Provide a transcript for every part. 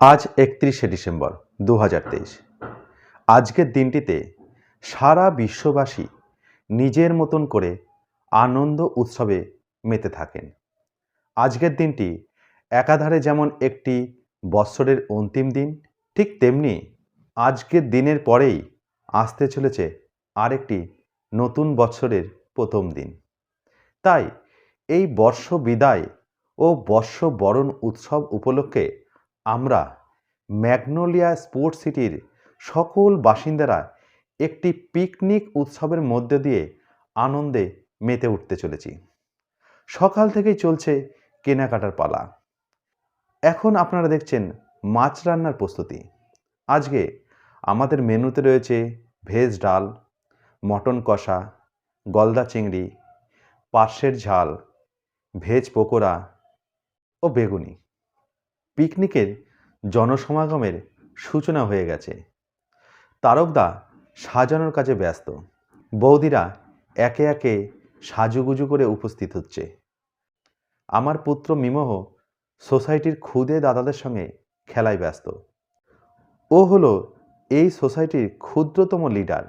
আজ একত্রিশে ডিসেম্বর দু হাজার তেইশ। আজকের দিনটিতে সারা বিশ্ববাসী নিজের মতন করে আনন্দ উৎসবে মেতে থাকেন। আজকের দিনটি একাধারে যেমন একটি বৎসরের অন্তিম দিন, ঠিক তেমনি আজকের দিনের পরেই আসতে চলেছে আরেকটি নতুন বৎসরের প্রথম দিন। তাই এই বর্ষ বিদায় ও বর্ষ বরণ উৎসব উপলক্ষে আমরা ম্যাগনোলিয়া স্পোর্টস সিটির সকল বাসিন্দারা একটি পিকনিক উৎসবের মধ্যে দিয়ে আনন্দে মেতে উঠতে চলেছি। সকাল থেকেই চলছে কেনাকাটার পালা। এখন আপনারা দেখছেন মাছ রান্নার প্রস্তুতি। আজকে আমাদের মেনুতে রয়েছে ভেজ ডাল, মটন কষা, গলদা চিংড়ি পার্শ্বের ঝাল, ভেজ পকোড়া ও বেগুনি। পিকনিকের জনসমাগমের সূচনা হয়ে গেছে। তারকদা সাজানোর কাজে ব্যস্ত। বৌদিরা একে একে সাজুগুজু করে উপস্থিত হচ্ছে। আমার পুত্র মিমোহ সোসাইটির ক্ষুদে দাদাদের সঙ্গে খেলায় ব্যস্ত। ও হলো এই সোসাইটির ক্ষুদ্রতম লিডার।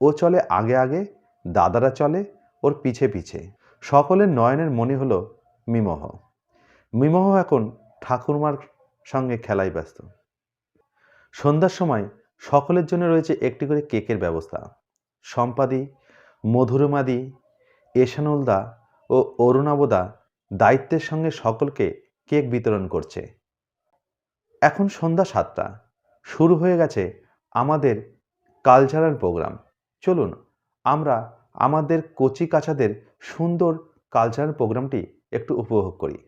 ও চলে আগে আগে, দাদারা চলে, ওর পিছে পিছে। সকলের নয়নের মনে হলো মিমোহ। মিমোহ এখন ঠাকুরমার সঙ্গে খেলায় ব্যস্ত। সন্ধ্যার সময় সকলের জন্য রয়েছে একটি করে কেকের ব্যবস্থা। সম্পাদি, মধুরমাদি এশানুলদা ও অরুণাবদা দায়িত্বের সঙ্গে সকলকে কেক বিতরণ করছে। এখন সন্ধ্যা সাতটা। শুরু হয়ে গেছে আমাদের কালচারাল প্রোগ্রাম। চলুন, আমরা আমাদের কচি কাছাদের সুন্দর কালচারাল প্রোগ্রামটি একটু উপভোগ করি।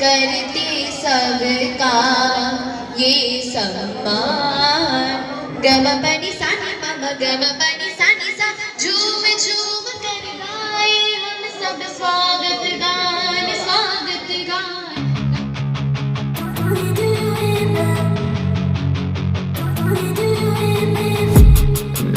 करते सबका ये सम्मान। गम बनी सानी सा झूम झूम कर गाए हम सब स्वागत गान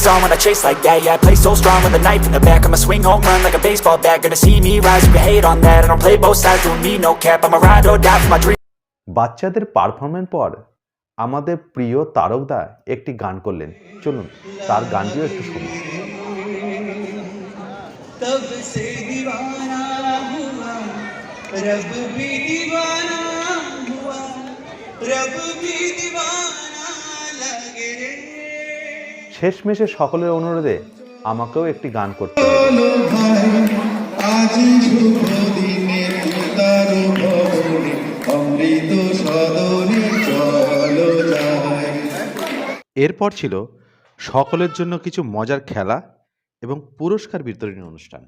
face on when I chase like that Yeah, I play so strong with a knife in the back I'ma swing home run like a baseball bat Gonna see me rise, you can hate on that I don't play both sides, doing me no cap I'ma ride or die for my dream বাচ্চাদের performance পর আমাদের প্রিয় তারকদা একটি গান করলেন চলুন তার গানটিও একটু শুনুন तब से दीवाना हुआ रब भी दीवाना हुआ रब भी दीवाना लगे रे শেষমেশে সকলের অনুরোধে আমাকেও একটি গান করতে এরপর ছিল সকলের জন্য কিছু মজার খেলা এবং পুরস্কার বিতরণী অনুষ্ঠান।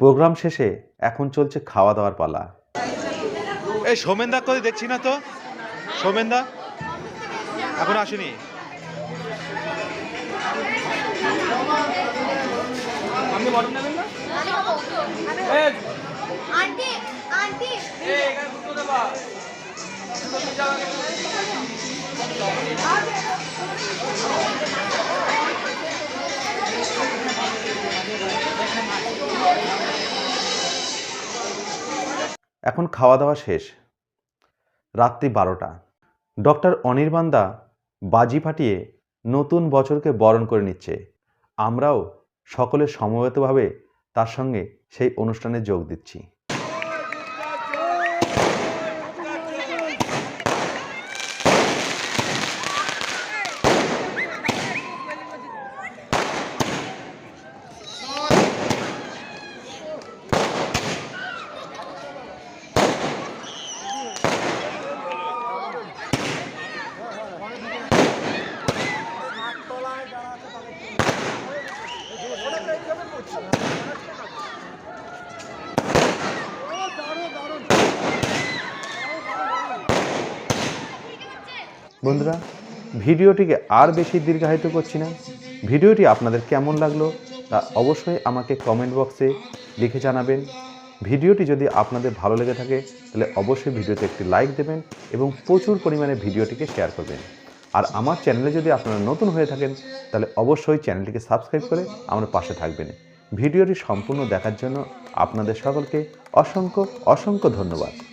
প্রোগ্রাম শেষে এখন চলছে খাওয়া দাওয়ার পালা। এই সোমেনদা করে দেখছি না তো? সোমেনদা? এখন আসেনি। Aunty aunty. এখন খাওয়া দাওয়া শেষ। রাত্রি বারোটা। ডক্টর অনির্বাণদা বাজি ফাটিয়ে নতুন বছরকে বরণ করে নিচ্ছে। আমরাও সকলে সমবেতভাবে তার সঙ্গে সেই অনুষ্ঠানে যোগ দিচ্ছি। বন্ধুরা, ভিডিওটিকে আর বেশি দীর্ঘায়িত করছি না। ভিডিওটি আপনাদের কেমন লাগল তা অবশ্যই আমাকে কমেন্ট বক্সে লিখে জানাবেন। ভিডিওটি যদি আপনাদের ভালো লেগে থাকে, তাহলে অবশ্যই ভিডিওতে একটি লাইক দেবেন এবং প্রচুর পরিমাণে ভিডিওটিকে শেয়ার করবেন। আর আমার চ্যানেলে যদি আপনারা নতুন হয়ে থাকেন, তাহলে অবশ্যই চ্যানেলটিকে সাবস্ক্রাইব করে আমার পাশে থাকবেন। ভিডিওটি সম্পূর্ণ দেখার জন্য আপনাদের সকলকে অসংখ্য অসংখ্য ধন্যবাদ।